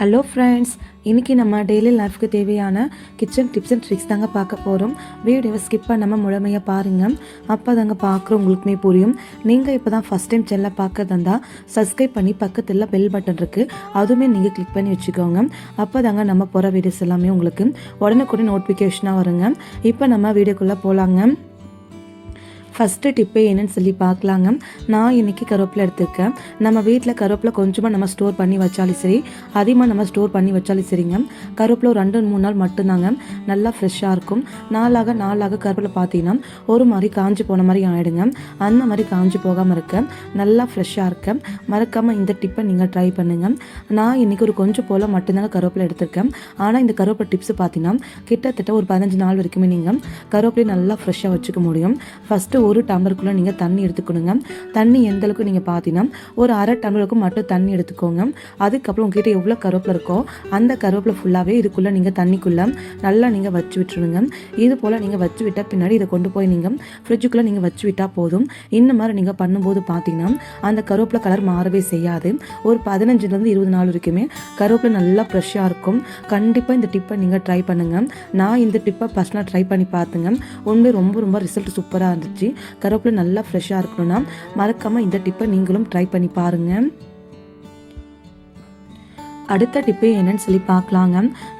Hello friends இன்றைக்கி நம்ம daily லைஃப்க்கு தேவையான கிச்சன் டிப்ஸ் அண்ட் ட்ரிக்ஸ் தாங்க பார்க்க போகிறோம் வீடியோவை ஸ்கிப் பண்ணாமல் முழுமையாக பாருங்கள் அப்போ தாங்க பார்க்குறவங்களுக்குமே புரியும். நீங்கள் இப்போ தான் ஃபஸ்ட் டைம் செல்ல பார்க்கறதா இருந்தால் சப்ஸ்கிரைப் பண்ணி பக்கத்தில் பெல் பட்டன் இருக்குது அதுவுமே நீங்கள் கிளிக் பண்ணி வச்சுக்கோங்க. அப்போ தாங்க நம்ம போகிற வீடியோஸ் எல்லாமே உங்களுக்கு உடனுக்குடன் நோட்டிஃபிகேஷனாக வருங்க. இப்போ நம்ம வீடியோக்குள்ளே போகலாங்க ஃபஸ்ட்டு டிப்பே என்னன்னு சொல்லி பார்க்கலாங்க. நான் இன்றைக்கி கருவேப்பிலை எடுத்துருக்கேன். நம்ம வீட்டில் கருவேப்பிலை கொஞ்சமாக நம்ம ஸ்டோர் பண்ணி வச்சாலும் சரி அதிகமாக நம்ம ஸ்டோர் பண்ணி வச்சாலும் சரிங்க. கருவேப்பிலை ஒரு ரெண்டு மூணு நாள் மட்டும்தாங்க. நல்லா ஃப்ரெஷ்ஷாக இருக்கும். நாளாக நாளாக கருவேப்பிலை பார்த்தீங்கன்னா ஒரு மாதிரி காஞ்சி போன மாதிரி ஆகிடுங்க அந்த மாதிரி காஞ்சி போகாமல் இருக்க. நல்லா ஃப்ரெஷ்ஷாக இருக்க. மறக்காமல் இந்த டிப்பை நீங்கள் ட்ரை பண்ணுங்கள் நான் இன்றைக்கி ஒரு கொஞ்சம் போல் மட்டும்தாங்க கருவேப்பிலை எடுத்திருக்கேன். ஆனால் இந்த கருவேப்பிலை டிப்ஸ் பார்த்தீங்கன்னா கிட்டத்தட்ட ஒரு பதினஞ்சு நாள் வரைக்குமே நீங்கள் கருவேப்பிலை நல்லா ஃப்ரெஷ்ஷாக வச்சுக்க முடியும். ஃபஸ்ட்டு ஒரு டம்ளருக்குள்ளே நீங்கள் தண்ணி எடுத்துக்கணுங்க. தண்ணி எந்த அளவுக்கு நீங்கள் பார்த்தீங்கன்னா ஒரு அரை டம்ளருக்கு மட்டும் தண்ணி எடுத்துக்கோங்க. அதுக்கப்புறம் உங்ககிட்ட எவ்வளோ கருவேப்பில் இருக்கோ அந்த கருவேப்பிலை ஃபுல்லாகவே இதுக்குள்ளே நீங்கள் தண்ணிக்குள்ளே நல்லா நீங்கள் வச்சு விட்டுருங்க. இது போல் நீங்கள் வச்சு விட்டால் பின்னாடி இதை கொண்டு போய் நீங்கள் ஃப்ரிட்ஜுக்குள்ளே நீங்கள் வச்சு விட்டால் போதும். இந்த மாதிரி நீங்கள் பண்ணும்போது பார்த்தீங்கன்னா அந்த கருவேப்பிலை கலர் மாறவே செய்யாது. ஒரு பதினஞ்சுலேருந்து இருபது நாள் வரைக்குமே கருவேப்பிலை நல்லா ஃப்ரெஷ்ஷாக இருக்கும். கண்டிப்பாக இந்த டிப்பை நீங்கள் ட்ரை பண்ணுங்கள் நான் இந்த டிப்பை பர்சனலாக ட்ரை பண்ணி பார்த்துங்க உண்மை ரொம்ப ரொம்ப ரிசல்ட் சூப்பராக இருந்துச்சு. கருவேப்பிலை நல்லா ஃப்ரெஷ்ஷாக இருக்கணும்னா மறக்காமல் இந்த டிப்பை நீங்களும் ட்ரை பண்ணி பாருங்கள் அடுத்த டிப்பு என்னன்னு சொல்லி பார்க்கலாங்க.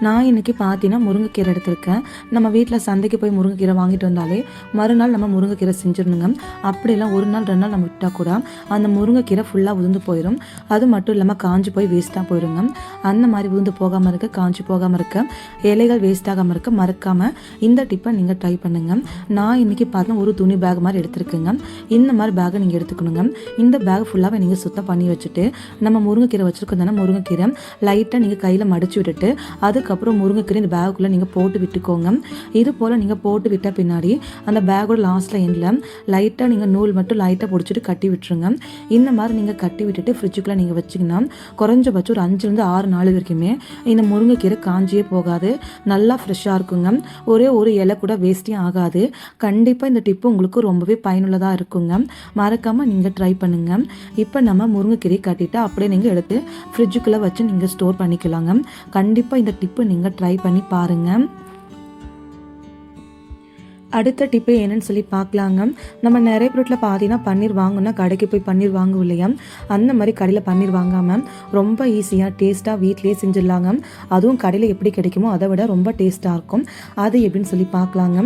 நான் இன்னைக்கு பார்த்தீங்கன்னா முருங்கைக்கீரை எடுத்திருக்கேன். நம்ம வீட்டில் சந்தைக்கு போய் முருங்கைக்கீரை வாங்கிட்டு வந்தாலே மறுநாள் நம்ம முருங்கைக்கீரை செஞ்சிடணுங்க. அப்படிலாம் ஒரு நாள் ரெண்டு நாள் நம்ம விட்டால் கூட அந்த முருங்கைக்கீரை ஃபுல்லாக உதிர்ந்து போயிடும் அது மட்டும் இல்லாமல் காஞ்சி போய் வேஸ்ட்டாக போயிடுங்க அந்த மாதிரி உதிர்ந்து போகாமல் இருக்க காஞ்சி போகாமல் இருக்க இலைகள் வேஸ்ட் ஆகாமல் இருக்க மறக்காமல் இந்த டிப்பை நீங்கள் ட்ரை பண்ணுங்கள் நான் இன்னைக்கு பார்த்தா ஒரு துணி பேக் மாதிரி எடுத்துருக்குங்க. இந்த மாதிரி பேக்கை நீங்கள் எடுத்துக்கணுங்க. இந்த பேக் ஃபுல்லாகவே நீங்கள் சுத்தம் பண்ணி வச்சுட்டு நம்ம முருங்கைக்கீரை வச்சுருக்கோம் தானே முருங்கைக்கீரை. லைட்டாக நீங்கள் கையில் மடிச்சு விட்டுட்டு அதுக்கப்புறம் முருங்கைக்கீரை இந்த பேக்குள்ளே நீங்கள் போட்டு விட்டுக்கோங்க. இது போல் நீங்கள் போட்டு விட்ட பின்னாடி அந்த பேக்கோட லாஸ்ட்டில் எண்டில் லைட்டாக நீங்கள் நூல் மட்டும் லைட்டாக பிடிச்சிட்டு கட்டி விட்டுருங்க. இந்த மாதிரி நீங்கள் கட்டி விட்டுட்டு ஃப்ரிட்ஜுக்குள்ளே நீங்கள் வச்சிங்கன்னா குறைஞ்சபட்சம் ஒரு அஞ்சுலேருந்து ஆறு நாள் வரைக்குமே இந்த முருங்கைக்கீரை காஞ்சியே போகாது. நல்லா ஃப்ரெஷ்ஷாக இருக்குங்க. ஒரே ஒரு இலை கூட வேஸ்டே ஆகாது. கண்டிப்பாக இந்த டிப்பு உங்களுக்கு ரொம்பவே பயனுள்ளதாக இருக்குங்க. மறக்காமல் நீங்கள் ட்ரை பண்ணுங்கள் இப்போ நம்ம முருங்கைக்கீரை கட்டிட்டு அப்படியே நீங்கள் எடுத்து ஃப்ரிட்ஜுக்குள்ளே வச்சு நீங்கள் ஸ்டோர் பண்ணிக்கலாங்க. கண்டிப்பாக இந்த டிப்பு நீங்கள் ட்ரை பண்ணி பாருங்கள் அடுத்த டிப்பு என்னன்னு சொல்லி பார்க்கலாங்க. நம்ம நிறைய பொருட்களை பார்த்தீங்கன்னா பன்னீர் வாங்கணும்னா கடைக்கு போய் பன்னீர் வாங்குவோம் இல்லையா? அந்த மாதிரி கடையில் பன்னீர் வாங்காமல் ரொம்ப ஈஸியாக டேஸ்ட்டாக வீட்லேயே செஞ்சிடலாங்க. அதுவும் கடையில் எப்படி கிடைக்குமோ அதை விட ரொம்ப டேஸ்ட்டாக இருக்கும். அது எப்படின்னு சொல்லி பார்க்கலாங்க.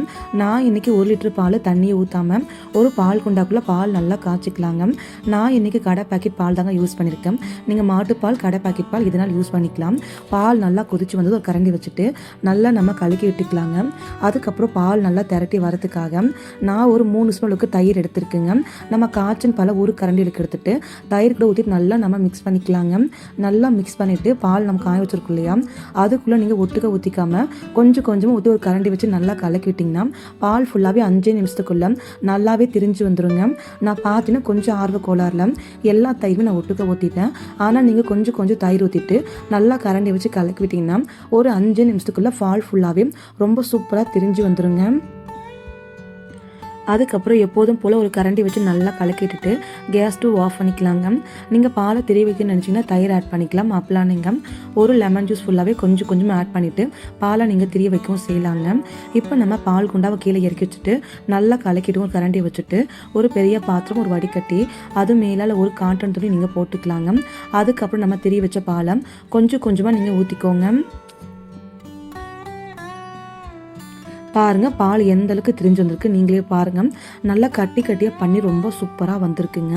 நான் இன்றைக்கி ஒரு லிட்டர் பால் தண்ணியை ஊற்றாமல் ஒரு பால் குண்டாக்குள்ளே பால் நல்லா காய்ச்சிக்கலாங்க. நான் இன்றைக்கி கடை பாக்கெட் பால் தாங்க யூஸ் பண்ணியிருக்கேன். நீங்கள் மாட்டுப்பால் கடை பாக்கெட் பால் இதனால் யூஸ் பண்ணிக்கலாம். பால் நல்லா கொதிச்சு வந்தது ஒரு கரண்டி வச்சுட்டு நல்லா நம்ம கலக்கி விட்டுக்கலாங்க. அதுக்கப்புறம் பால் நல்லா திரட்டி சக்தி வரதுக்காக நான் ஒரு மூணு ஸ்பூனுக்கு தயிர் எடுத்துருக்குங்க. நம்ம காய்ச்சல் பல ஒரு கரண்டிலுக்கு எடுத்துட்டு தயிர் கூட ஊற்றி நல்லா நம்ம மிக்ஸ் பண்ணிக்கலாங்க. நல்லா மிக்ஸ் பண்ணிவிட்டு பால் நம்ம காய வச்சிருக்கோம் இல்லையா? அதுக்குள்ளே நீங்கள் ஒட்டுக்க ஊற்றிக்காம கொஞ்சம் கொஞ்சமாக ஊற்றி ஒரு கரண்டி வச்சு நல்லா கலக்கி விட்டிங்கன்னா பால் ஃபுல்லாகவே அஞ்சு நிமிஷத்துக்குள்ள நல்லாவே திரிஞ்சு வந்துடுங்க நான் பார்த்தீங்கன்னா கொஞ்சம் ஆர்வ கோளாறுல எல்லா தயிருமே நான் ஒட்டுக்க ஊற்றிட்டேன் ஆனால் நீங்கள் கொஞ்சம் கொஞ்சம் தயிர் ஊற்றிட்டு நல்லா கரண்டி வச்சு கலக்கி விட்டிங்கன்னா ஒரு அஞ்சு நிமிஷத்துக்குள்ளே பால் ஃபுல்லாகவே ரொம்ப சூப்பராக திரிஞ்சு வந்துடுங்க அதுக்கப்புறம் எப்போதும் போல் ஒரு கரண்டி வச்சு நல்லா கலக்கிட்டுட்டு கேஸ் டூ ஆஃப் பண்ணிக்கலாங்க. நீங்கள் பாலை தெரிய வைக்கணும்னு நினச்சிங்கன்னா தயிர் ஆட் பண்ணிக்கலாம். அப்பலாம் நீங்கள் ஒரு லெமன் ஜூஸ் ஃபுல்லாகவே கொஞ்சம் கொஞ்சமாக ஆட் பண்ணிவிட்டு பாலை நீங்கள் திரிய வைக்கவும் செய்யலாங்க. இப்போ நம்ம பால் குண்டாவை கீழே இறக்கி வச்சுட்டு நல்லா கலக்கிட்டு ஒரு கரண்டி வச்சுட்டு ஒரு பெரிய பாத்திரம் ஒரு வடிகட்டி அது மேலால் ஒரு காட்டன் துணி நீங்கள் போட்டுக்கலாங்க. அதுக்கப்புறம் நம்ம திரிய வச்ச பாலம் கொஞ்சம் கொஞ்சமாக நீங்கள் ஊற்றிக்கோங்க பாருங்கள் பால் எந்த அளவுக்கு திரிஞ்சு வந்திருக்கு நீங்களே பாருங்கள் நல்லா கட்டி கட்டியாக பண்ணி ரொம்ப சூப்பராக வந்திருக்குங்க.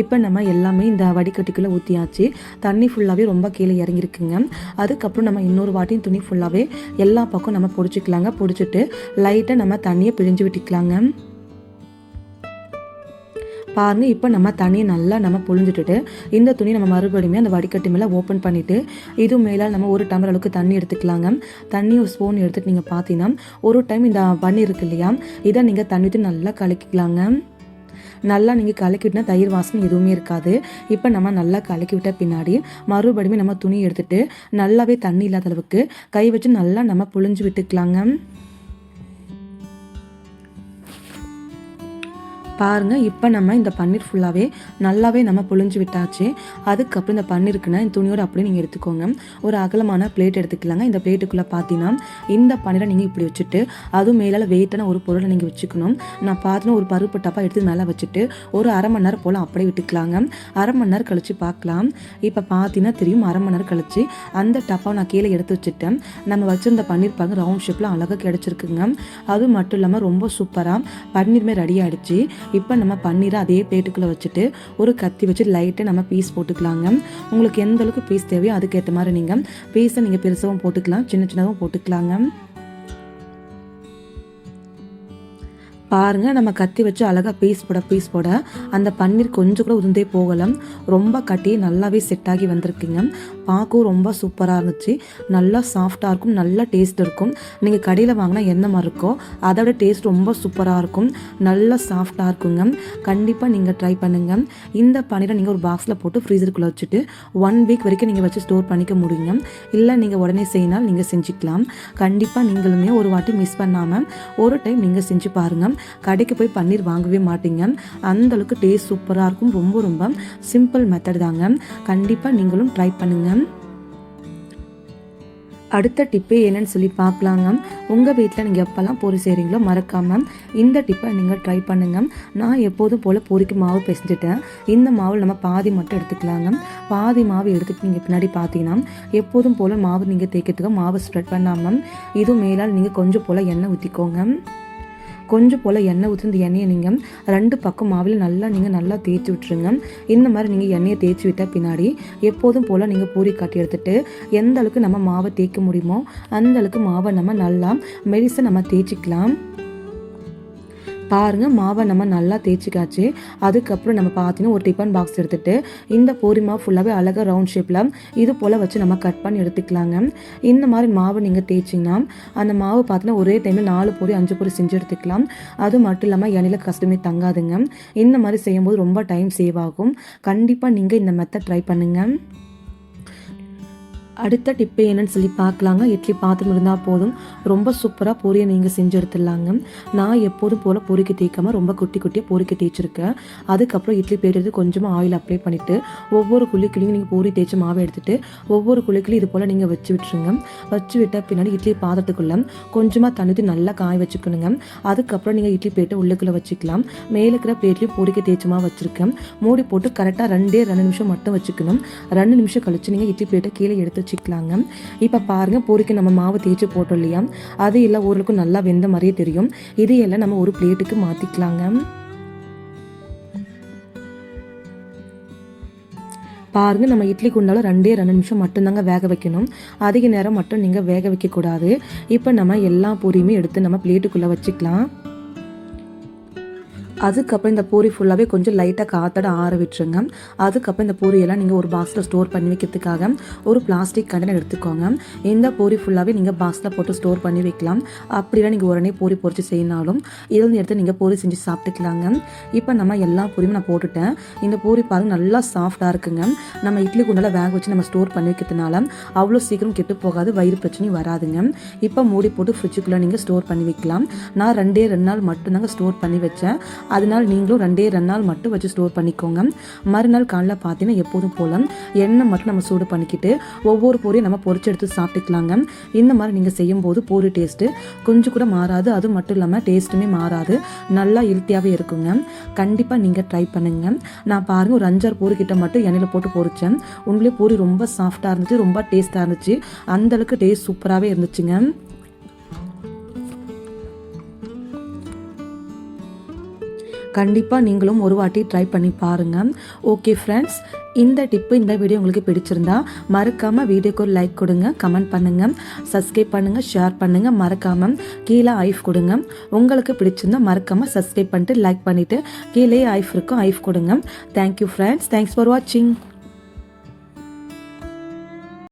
இப்போ நம்ம எல்லாமே இந்த வடிகட்டிக்குள்ளே ஊற்றியாச்சு தண்ணி ஃபுல்லாகவே ரொம்ப கீழே இறங்கியிருக்குங்க அதுக்கப்புறம் நம்ம இன்னொரு வாட்டியும் துணி ஃபுல்லாகவே எல்லா பக்கம் நம்ம பிடிச்சிக்கலாங்க. பிடிச்சிட்டு லைட்டாக நம்ம தண்ணியை பிழிஞ்சு விட்டுக்கலாங்க. பாருங்க இப்போ நம்ம தண்ணியை நல்லா நம்ம புழிஞ்சிட்டுட்டு இந்த துணி நம்ம மறுபடியுமே அந்த வடிகட்டி மேலே ஓப்பன் பண்ணிவிட்டு இது மேலே நம்ம ஒரு டம்ளர் அளவுக்கு தண்ணி எடுத்துக்கலாங்க. தண்ணி ஒரு ஸ்பூன் எடுத்துட்டு நீங்கள் பார்த்தீங்கன்னா ஒரு டைம் இந்த பண்ணி இருக்கு இல்லையா இதை நீங்கள் தண்ணி ஊற்றி நல்லா கலக்கிக்கலாங்க. நல்லா நீங்கள் கலக்கிவிட்டா தயிர் வாசனை எதுவுமே இருக்காது. இப்போ நம்ம நல்லா கலக்கி விட்ட பின்னாடி மறுபடியும் நம்ம துணி எடுத்துகிட்டு நல்லாவே தண்ணி இல்லாத அளவுக்கு கை வச்சு நல்லா நம்ம புழிஞ்சு விட்டுக்கலாங்க. பாருங்கள் இப்போ நம்ம இந்த பன்னீர் ஃபுல்லாகவே நல்லாவே நம்ம புழிஞ்சு விட்டாச்சு. அதுக்கப்புறம் இந்த பன்னீருக்குன்னா இந்த துணியோடு அப்படியே நீங்கள் எடுத்துக்கோங்க. ஒரு அகலமான பிளேட் எடுத்துக்கலாங்க. இந்த பிளேட்டுக்குள்ளே பார்த்தீங்கன்னா இந்த பன்னீரை நீங்கள் இப்படி வச்சுட்டு அதுவும் மேலால் வெயிட்டான ஒரு பொருளை நீங்கள் வச்சுக்கணும். நான் பார்த்தீங்கன்னா ஒரு பருப்பு டப்பா எடுத்து மேலே வச்சுட்டு ஒரு அரை மணி நேரம் போல் அப்படியே விட்டுக்கலாங்க. அரை மணி நேரம் கழித்து பார்க்கலாம் இப்போ பார்த்தீங்கன்னா தெரியும் அரை மணி நேரம் கழித்து அந்த டப்பாவை நான் கீழே எடுத்து வச்சுட்டேன். நம்ம வச்சுருந்த பன்னீர் பாருங்க ரவுண்ட் ஷேப்பில் அழகாக கிடச்சிருக்குங்க. அது மட்டும் இல்லாமல் ரொம்ப சூப்பராக பன்னீருமே ரெடி ஆகிடுச்சு இப்போ நம்ம பன்னீரை அதே பிளேட்டுக்குள்ளே வச்சுட்டு ஒரு கத்தி வச்சு லைட்டாக நம்ம பீஸ் போட்டுக்கலாங்க. உங்களுக்கு எந்த அளவுக்கு பீஸ் தேவையோ அதுக்கேற்ற மாதிரி நீங்கள் பீஸை நீங்கள் பெருசாகவும் போட்டுக்கலாம் சின்ன சின்னதாகவும் போட்டுக்கலாங்க. பாருங்கள் நம்ம கத்தி வச்சு அழகாக பீஸ் போட பீஸ் போட அந்த பன்னீர் கொஞ்சம் கூட உருந்தே போகலாம் ரொம்ப கட்டி நல்லாவே செட் ஆகி வந்திருக்குங்க. பார்க்கவும் ரொம்ப சூப்பராக இருந்துச்சு. நல்லா சாஃப்டாக இருக்கும் நல்லா டேஸ்ட் இருக்கும். நீங்கள் கடையில் வாங்கினா என்ன மாதிரி இருக்கோ அதோட டேஸ்ட் ரொம்ப சூப்பராக இருக்கும். நல்லா சாஃப்டாக இருக்குங்க. கண்டிப்பாக நீங்கள் ட்ரை பண்ணுங்கள் இந்த பன்னீரை நீங்கள் ஒரு பாக்ஸில் போட்டு ஃப்ரீசருக்குள்ளே வச்சுட்டு ஒன் வீக் வரைக்கும் நீங்கள் வச்சு ஸ்டோர் பண்ணிக்க முடியுங்க. இல்லை நீங்கள் உடனே செய்யினால் நீங்கள் செஞ்சுக்கலாம். கண்டிப்பாக நீங்களுமே ஒரு வாட்டி மிஸ் பண்ணாமல் ஒரு டைம் நீங்கள் செஞ்சு பாருங்கள் கடைக்கு போய் பன்னீர் வாங்கவே மாட்டீங்க. அந்த அளவுக்கு டேஸ்ட் சூப்பராக இருக்கும். ரொம்ப ரொம்ப சிம்பிள் மெத்தட் தாங்க. கண்டிப்பாக நீங்களும் ட்ரை பண்ணுங்கள் அடுத்த டிப்பு என்னன்னு சொல்லி பார்க்கலாங்க. உங்கள் வீட்டில் நீங்கள் எப்போல்லாம் பொறி செய்கிறீங்களோ மறக்காமல் இந்த டிப்பை நீங்கள் ட்ரை பண்ணுங்கள் நான் எப்போதும் போல் பொறிக்கு மாவு பிசைஞ்சிட்டேன். இந்த மாவில் நம்ம பாதி மட்டும் எடுத்துக்கலாங்க. பாதி மாவு எடுத்துட்டு நீங்கள் பின்னாடி பார்த்தீங்கன்னா எப்போதும் போல் மாவு நீங்கள் தேய்க்கிறதுக்கு மாவு ஸ்ப்ரெட் பண்ணாமல் இது மேலால் நீங்கள் கொஞ்சம் போல் எண்ணெய் ஊற்றிக்கோங்க கொஞ்சம் போல் எண்ணெய் ஊற்றி இந்த எண்ணெயை நீங்கள் ரெண்டு பக்கம் மாவில் நல்லா நீங்கள் நல்லா தேய்ச்சி விட்டுருங்க. இந்த மாதிரி நீங்கள் எண்ணெயை தேய்ச்சி விட்ட பின்னாடி எப்போதும் போல் நீங்கள் பூரி காட்டி எடுத்துகிட்டு எந்த அளவுக்கு நம்ம மாவை தேய்க்க முடியுமோ அந்த அளவுக்கு மாவை நம்ம நல்லா மெடிசை நம்ம தேய்ச்சிக்கலாம். பாருங்கள் மாவை நம்ம நல்லா தேய்ச்சிக்காச்சு. அதுக்கப்புறம் நம்ம பார்த்தீங்கன்னா ஒரு டிஃபன் பாக்ஸ் எடுத்துகிட்டு இந்த பூரி மாவு ஃபுல்லாகவே அழகாக ரவுண்ட் ஷேப்பில் இது போல் வச்சு நம்ம கட் பண்ணி எடுத்துக்கலாங்க. இந்த மாதிரி மாவு நீங்கள் தேய்ச்சிங்கன்னா அந்த மாவு பார்த்தீங்கன்னா ஒரே டைமில் நாலு பொரி அஞ்சு பொரி செஞ்சு எடுத்துக்கலாம். அது மட்டும் இல்லாமல் எண்ணெயில் கஷ்டமே தங்காதுங்க. இந்த மாதிரி செய்யும்போது ரொம்ப டைம் சேவ் ஆகும். கண்டிப்பாக நீங்கள் இந்த மெத்தட் ட்ரை பண்ணுங்கள் அடுத்த டிப்பு என்னன்னு சொல்லி பார்க்கலாங்க. இட்லி பாத்திரம் இருந்தால் போதும். ரொம்ப சூப்பராக பொரியை நீங்கள் செஞ்சு எடுத்துடலாங்க நான் எப்போதும் போல் பொறிக்க தேய்க்காமல் ரொம்ப குட்டி குட்டியாக பொறிக்க தேய்ச்சிருக்கேன். அதுக்கப்புறம் இட்லி பேர் கொஞ்சமாக ஆயில் அப்ளை பண்ணிவிட்டு ஒவ்வொரு குழிக்குழியும் நீங்கள் பொறி தேய்ச்சி மாவை எடுத்துகிட்டு ஒவ்வொரு குழிக்குழியும் இது போல் நீங்கள் வச்சு விட்டுருங்க. வச்சு விட்ட பின்னாடி இட்லி பாத்திரத்துக்குள்ளே கொஞ்சமாக தண்ணி நல்லா காய வச்சுக்கணுங்க. அதுக்கப்புறம் நீங்கள் இட்லி பிளேட்டை உள்ளுக்குள்ளே வச்சுக்கலாம். மேலே இருக்கிற பிளேட்லேயும் பொரிக்க தேய்ச்சமாக வச்சுருக்கேன். மூடி போட்டு கரெக்டாக ரெண்டே ரெண்டு நிமிஷம் மட்டும் வச்சுக்கணும். ரெண்டு நிமிஷம் கழிச்சு நீங்கள் இட்லி பிளேட்டை கீழே எடுத்து வச்சுக்கலாங்க இப்போ பாருங்கள் பொரிக்கு நம்ம மாவு தேய்ச்சி போட்டோம் இல்லையா? அது எல்லாம் ஓரளவுக்கு நல்லா வெந்த மாதிரியே தெரியும். இது எல்லாம் நம்ம ஒரு பிளேட்டுக்கு மாற்றிக்கலாங்க பாருங்க நம்ம இட்லி குண்டால ரெண்டே ரெண்டு நிமிஷம் மட்டும்தாங்க வேக வைக்கணும். அதிக நேரம் மட்டும் நீங்கள் வேக வைக்கக்கூடாது. இப்போ நம்ம எல்லா பொரியுமே எடுத்து நம்ம பிளேட்டுக்குள்ளே வச்சுக்கலாம். அதுக்கப்புறம் இந்த பூரி ஃபுல்லாகவே கொஞ்சம் லைட்டாக காத்தட ஆற விட்டுருங்க. அதுக்கப்புறம் இந்த பூரியெல்லாம் நீங்கள் ஒரு பாக்ஸில் ஸ்டோர் பண்ணி வைக்கிறதுக்காக ஒரு பிளாஸ்டிக் கண்டெய்னர் எடுத்துக்கோங்க. இந்த பூரி ஃபுல்லாகவே நீங்கள் பாக்ஸில் போட்டு ஸ்டோர் பண்ணி வைக்கலாம். அப்படிலாம் நீங்கள் உடனே பூரி பொறிச்சு செய்யினாலும் இதில் எடுத்து நீங்கள் பூரி செஞ்சு சாப்பிட்டுக்கலாங்க. இப்போ நம்ம எல்லா பூரியும் நான் போட்டுட்டேன். இந்த பூரி பாருங்க நல்லா சாஃப்டாக இருக்குங்க. நம்ம இட்லி குண்டால வேக வச்சு நம்ம ஸ்டோர் பண்ணி வைக்கிறதுனால அவ்வளோ சீக்கிரம் கெட்டு போகாது வயிறு பிரச்சனையும் வராதுங்க. இப்போ மூடி போட்டு ஃப்ரிட்ஜுக்குள்ளே நீங்கள் ஸ்டோர் பண்ணி வைக்கலாம். நான் ரெண்டே ரெண்டு நாள் மட்டும்தாங்க ஸ்டோர் பண்ணி வச்சேன். அதனால் நீங்களும் ரெண்டே ரெண்டு நாள் மட்டும் வச்சு ஸ்டோர் பண்ணிக்கோங்க. மறுநாள் காலைல பார்த்தீங்கன்னா எப்போதும் போல எண்ணெய் மட்டும் நம்ம சூடு பண்ணிக்கிட்டு ஒவ்வொரு பொரியும் நம்ம பொரிச்சு எடுத்து சாப்பிட்டுக்கலாங்க. இந்த மாதிரி நீங்கள் செய்யும்போது பூரி டேஸ்ட்டு கொஞ்சம் கூட மாறாது. அது மட்டும் இல்லாமல் டேஸ்ட்டுமே மாறாது. நல்லா ஹெல்த்தியாகவே இருக்குங்க. கண்டிப்பாக நீங்கள் ட்ரை பண்ணுங்க. நான் பாருங்கள் ஒரு அஞ்சாறு பூரி கிட்ட மட்டும் எண்ணெயில் போட்டு பொரித்தேன் உண்மையிலே பூரி ரொம்ப சாஃப்டாக இருந்துச்சு ரொம்ப டேஸ்ட்டாக இருந்துச்சு. அந்தளவுக்கு டேஸ்ட் சூப்பராகவே இருந்துச்சுங்க. கண்டிப்பாக நீங்களும் ஒரு வாட்டி ட்ரை பண்ணி பாருங்கள் ஓகே ஃப்ரெண்ட்ஸ் இந்த டிப்பு இந்த வீடியோ உங்களுக்கு பிடிச்சிருந்தா மறக்காமல் வீடியோக்கு ஒரு லைக் கொடுங்க கமெண்ட் பண்ணுங்கள் சப்ஸ்கிரைப் பண்ணுங்கள் ஷேர் பண்ணுங்கள் மறக்காமல் கீழே ஐஃப் கொடுங்க. உங்களுக்கு பிடிச்சிருந்தா மறக்காமல் சப்ஸ்கிரைப் பண்ணிட்டு லைக் பண்ணிவிட்டு கீழே ஐஃப் இருக்கும் ஐஃப் கொடுங்க. தேங்க்யூ ஃப்ரெண்ட்ஸ் தேங்க்ஸ் ஃபார் வாட்சிங்